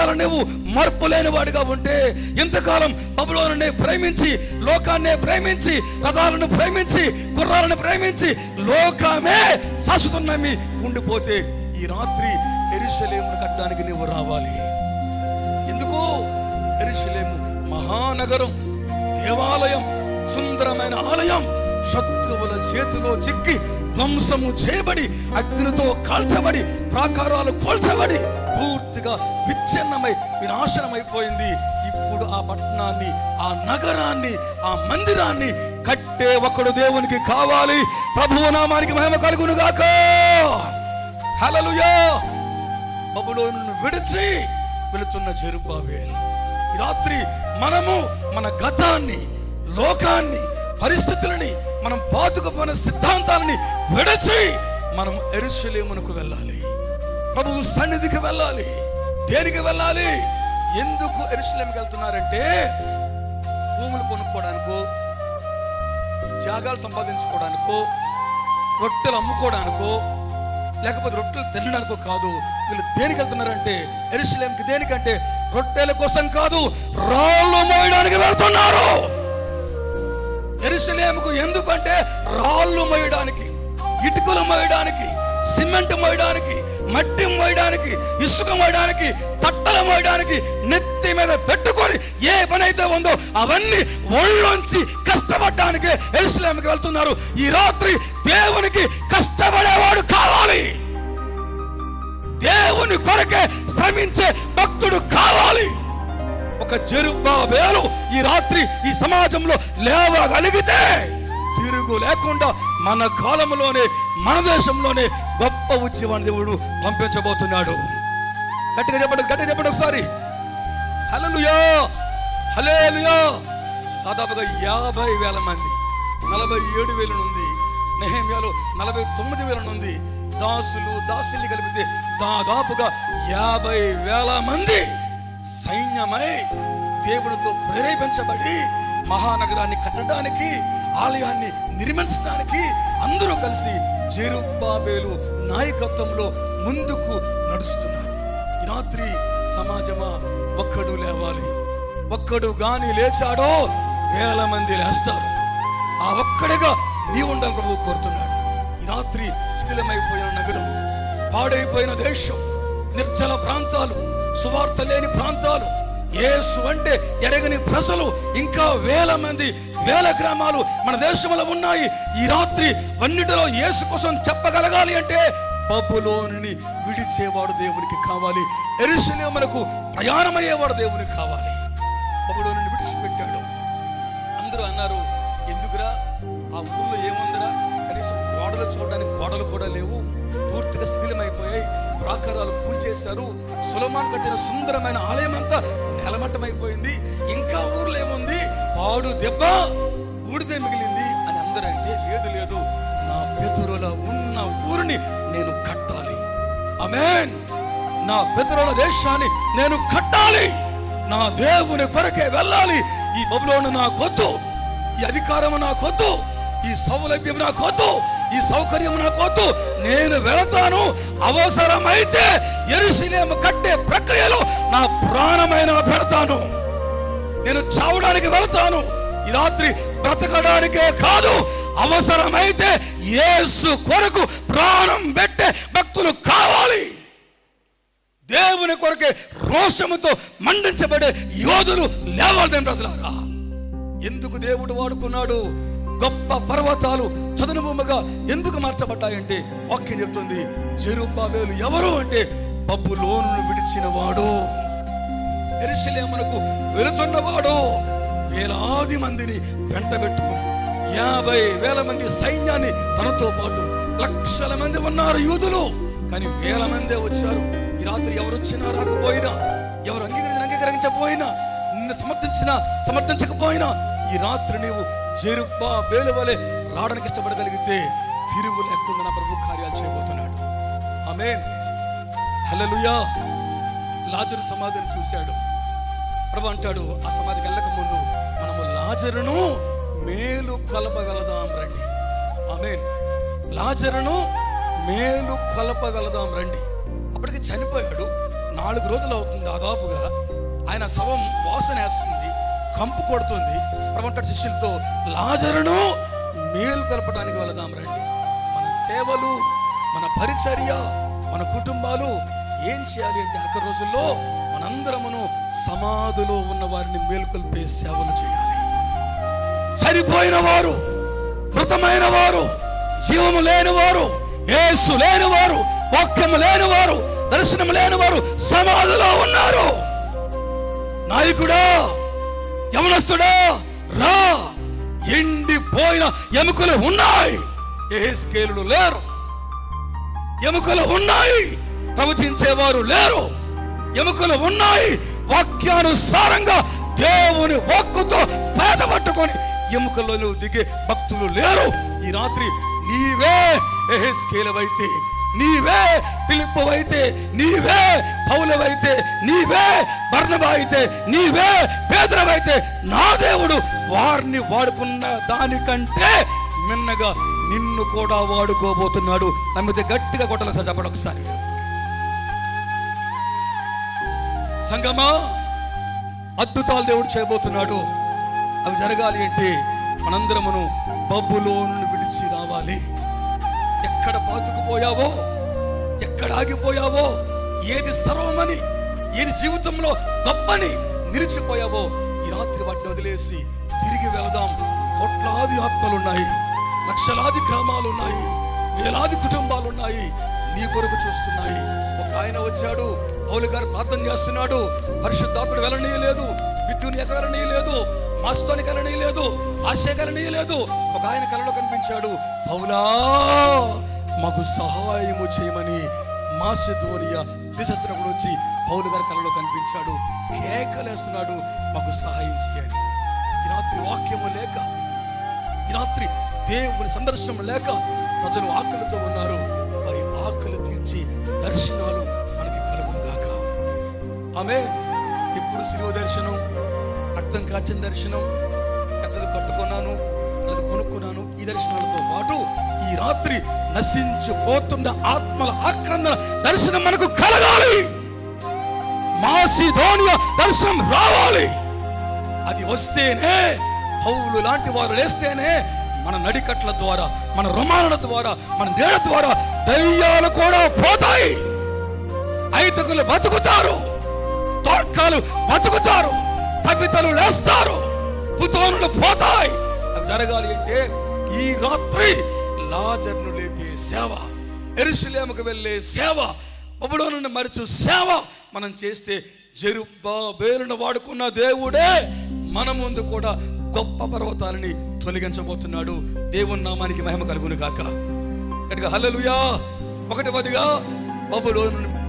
ఇంతకాలం నువ్వు మార్పు లేని వాడిగా ఉంటే ఇంతకాలం బబులోనే ప్రేమించి లోకాన్నే ప్రేమించి రథాలను ప్రేమించి గుర్రాలను ప్రేమించి లోకమే శాశ్వతున్నమి ఉండిపోతే ఈ రాత్రి ఎరుషలేమును కట్టడానికి నువ్వు రావాలి. ఎందుకు ఎరుషలేము మహానగరం దేవాలయం సుందరమైన ఆలయం శత్రువుల చేతిలో చిక్కి ధ్వంసము చేయబడి అగ్నితో కాల్చబడి ప్రాకారాలు కోల్చబడి పూర్తిగా విచ్ఛిన్నమై వినాశనమైపోయింది. ఇప్పుడు ఆ పట్టణాన్ని ఆ నగరాన్ని ఆ మందిరాన్ని కట్టే ఒకడు దేవునికి కావాలి. ప్రభువు నామానికి మహిమ కలుగును గాక. హల్లెలూయా. బబులోను విడిచి వెళుతున్న జెరుబాబేల్ ఈ రాత్రి మనము మన గతాన్ని లోకాన్ని పరిస్థితులని మనం పాతుకుపోయిన సిద్ధాంతాలని విడిచి మనం ఎరుసలేమునకు వెళ్ళాలి. ప్రభువు సన్నిధికి వెళ్ళాలి. దేనికి వెళ్ళాలి? ఎందుకు ఎరుసలేంకి వెళ్తున్నారంటే భూములు కొనుక్కోవడానికో జాగాలు సంపాదించుకోవడానికో రొట్టెలు అమ్ముకోవడానికో లేకపోతే రొట్టెలు తినడానికో కాదు. వీళ్ళు దేనికి వెళ్తున్నారంటే ఎరుసలేంకి దేనికంటే? రొట్టెల కోసం కాదు రాళ్ళు మోయడానికి వెళ్తున్నారు. ఎరుసలేముకు ఎందుకంటే రాళ్ళు మోయడానికి ఇటుకలు మోయడానికి సిమెంట్ మోయడానికి మట్టి మోయడానికి ఇసుక మోయడానికి తట్టలు మోయడానికి నెత్తి మీద పెట్టుకొని ఏ పని అయితే ఉందో అవన్నీ ఒళ్ళొంచి కష్టపడడానికి ఎరుసలేమికి వెళ్తున్నారు. ఈ రాత్రి దేవునికి కష్టపడేవాడు కావాలి. దేవుని కొరకే శ్రమించే భక్తుడు కావాలి. ఒక జరుబాబేలు ఈ రాత్రి ఈ సమాజంలో లేవగలిగితే తిరుగు లేకుండా మన కాలంలోనే మన దేశంలోనే గొప్ప ఉద్యమాన్ని దేవుడు పంపించబోతున్నాడు. గట్టిగా చెప్పండి గట్టిగా చెప్పండి ఒకసారి. హల్లెలూయా! హల్లెలూయా! దాదాపుగా యాభై వేల మంది నలభై ఏడు వేల నుండి నెహమ్యాలో నలభై తొమ్మిది వేల నుండి దాసులు దాసుల్ని కలిపితే దాదాపుగా యాభై వేల మంది సైన్యమై దేవునితో ప్రేరేపించబడి మహానగరాన్ని కట్టడానికి ఆలయాన్ని నిర్మించడానికి అందరూ కలిసి జేరుబాబేలు నాయకత్వంలో ముందుకు నడుస్తున్నారు. ఈ రాత్రి సమాజమా ఒక్కడు లేవాలి. ఒక్కడు గాని లేచాడో వేల మంది లేస్తారు. ఆ ఒక్కడిగా నీ ఉండాలి ప్రభు కోరుతున్నాడు. ఈ రాత్రి శిథిలమైపోయిన నగరం పాడైపోయిన దేశం నిర్జల ప్రాంతాలు సువార్త లేని ప్రాంతాలు యేసు అంటే ఎరగని ప్రజలు ఇంకా వేల మంది వేల గ్రామాలు మన దేశంలో ఉన్నాయి. ఈ రాత్రి అన్నిటిలో యేసు కోసం చెప్పగలగాలి అంటే బబులోని విడిచేవాడు దేవునికి కావాలి. ఎరుసలేమునకు ప్రయాణమయ్యేవాడు దేవునికి కావాలి. బబులోని విడిచిపెట్టాడు. అందరూ అన్నారు ఎందుకురా? ఆ ఊర్లో ఏముందిరా? కనీసం గోడలు చూడడానికి గోడలు కూడా లేవు. పూర్తిగా శిథిలమైపోయాయి. ప్రాకారాలు కూల్చేశారు. సులమాన్ కట్టిన సుందరమైన ఆలయం అంతా నెలమట్టమైపోయింది. ఇంకా ఊర్లో ఏముంది? పాడు దెబ్బ బూడిదే మిగిలింది అని అందరూ అంటే లేదు లేదు. నా పెతురుల ఉన్న ఊరిని నేను కట్టాలి. అమేన్ నా పితరుల దేశాన్ని నేను కట్టాలి. నా దేవుని కొరకే వెళ్ళాలి. ఈ బబులోను నాకొద్దు. ఈ అధికారం నాకొద్దు. ఈ సౌలభ్యం నాకొద్దు. ఈ సౌకర్యం నాకొద్దు నేను వెళతాను. అవసరమైతే ఎరుసలేము కట్టే ప్రక్రియలో నా ప్రాణమైన పెడతాను. నేను చావడానికి వెళతాను. ఈ రాత్రి బ్రతకడానికే కాదు అవసరమైతే యేసు కొరకు ప్రాణం పెట్టే భక్తులు కావాలి. దేవుని కొరకే రోషముతో మండించబడే యోధులు లేవాలి ప్రజలారా. ఎందుకు దేవుడు వాడుకున్నాడు? గొప్ప పర్వతాలు చదును బొమ్మగా ఎందుకు మార్చబడ్డాయంటే వాక్యం చెప్తుంది జెరుబ్బాబేలు ఎవరు అంటే బబ్బులోను విడిచిన వాడు ఎరుసలేమునకు వెళుతున్నవాడు వేలాది మందిని వెంటబెట్టుకుని యాభై వేల మంది సైన్యాన్ని తనతో పాటు లక్షల మంది ఉన్నారు యూదులు. కానీ వేల మందే వచ్చారు. ఈ రాత్రి ఎవరు వచ్చినా రాకపోయినా ఎవరు అంగీకరించిన అంగీకరించకపోయినా నిన్ను సమర్థించినా సమర్థించకపోయినా ఈ రాత్రి నీవు జెరుబ్బా బేలు వలె రావడానికి ఇష్టపడగలిగితే తిరుగు లేకుండా నా ప్రభు కార్యాలు చేయబోతున్నాడు. ఆమె హలలుయా లాజరు సమాధిని చూశాడు. ప్రభు అంటాడు ఆ సమాధికి వెళ్ళక ముందు మనము లాజరును మేలు కలప వెళదాం రండి. ఆమె లాజరును మేలు కలప వెళదాం రండి. అప్పటికి చనిపోయాడు. నాలుగు రోజులు అవుతుంది దాదాపుగా. ఆయన శవం వాసన వేస్తుంది. కంపు కొడుతుంది. ప్రవంట శిష్యులతో లాజరును మేలు కలపడానికి వెళదాం రండి. మన సేవలు మన పరిచర్య మన కుటుంబాలు ఏం చేయాలి అంటే అక్కడ రోజుల్లో మనందరమును సమాధిలో ఉన్న వారిని మేల్కొల్పే సేవలు చేయాలి. చనిపోయిన వారు మృతమైన వారు జీవము లేని వారు ఏసు లేని వారు వాక్యము లేని వారు దర్శనము లేని వారు సమాధిలో ఉన్నారు. నాయకుడా యవనస్తుడా రా. ఎండిపోయిన ఎముకలు ఉన్నాయి. ఏ లేరు. ఎముకలు ఉన్నాయి. ప్రవచించేవారు లేరు. ఎముకలు ఉన్నాయి. వాక్యానుసారంగా దేవుని వాక్కుతో పేదపట్టుకొని ఎముకలలో దిగే భక్తులు లేరు. ఈ రాత్రి నీవే ఎహెస్కేలవైతే. నీవే పిలుపువైతే నీవే పౌలవైతే నీవే బర్ణబా అయితే నీవే పేదరవైతే నా దేవుడు వారిని వాడుకున్న దానికంటే మిన్నగా నిన్ను కూడా వాడుకోబోతున్నాడు. నమ్మితే గట్టిగా కొట్టాలి సార్ చెప్పండి ఒకసారి. సంగమా అద్భుతాలు దేవుడు చేయబోతున్నాడు. అవి జరగాలి అంటే మనందరమును బబ్బులోను ఎక్కడ పాతుకుపోయావో ఎక్కడ ఆగిపోయావో ఏది సర్వమని ఏది జీవితంలో గొప్పని నిలిచిపోయావో ఈ రాత్రి వాటిని వదిలేసి తిరిగి వెళదాం. కోట్లాది ఆత్మలున్నాయి లక్షలాది గ్రామాలున్నాయి వేలాది కుటుంబాలున్నాయి నీ కొరకు చూస్తున్నాయి. ఒక ఆయన వచ్చాడు పౌలు గారు ప్రార్థన చేస్తున్నాడు పరిశుద్ధాత్ముడు వెళ్ళనీయలేదు విద్యుని ఎక్క వెళ్ళనీయలేదు మాస్తోని వెళ్ళనీయలేదు ఆశయ కలనీయలేదు ఒక ఆయన కలలో కనిపించాడు పౌలా మాకు సహాయము చేయమని మాసిధోనియ దేశస్తున్నప్పుడు వచ్చి పౌలు గారి కళలో కనిపించాడు. కేకలేస్తున్నాడు. మాకు సహాయం చేయని ఈ రాత్రి వాక్యము లేక ఈ రాత్రి దేవుని సందర్శనం లేక ప్రజలు ఆకలితో ఉన్నారు. వారి ఆకలి తీర్చి దర్శనాలు మనకి కలుగును గాక. ఆమె ఇప్పుడు శిలువ దర్శనం అర్థం కాచిన దర్శనం పెద్దది కట్టుకున్నాను లేదా కొనుక్కున్నాను ఈ దర్శనాలతో పాటు ఈ రాత్రి నశించిపోతున్న ఆత్మల ఆక్రందన దర్శనం మనకు కలగాలి. మాసిధోనియ దర్శనం రావాలి. అది వస్తేనే పౌలు లాంటి వారు లేస్తేనే మన నడికట్ల ద్వారా మన రుమానుల ద్వారా మన నీళ్ళ ద్వారా దయ్యాలు కూడా పోతాయి. ఐదుగులు బతుకుతారు. తోర్కాలు బతుకుతారు. తపితలు లేస్తారు. పుతోనులు పోతాయి. అవి జరగాలి అంటే ఈ రాత్రి లాజర్ను లేపే సేవ ఎరుసలేముకు వెళ్ళే సేవ బబులోను మరచు సేవ మనం చేస్తే జరుబ్బా బేలును వాడుకున్న దేవుడే మన ముందు కూడా గొప్ప పర్వతాలని తొలగించబోతున్నాడు. దేవుని నామానికి మహిమ కలుగును కాక గట్టిగా హల్లలుయా. ఒకటి పదిగా బబులోను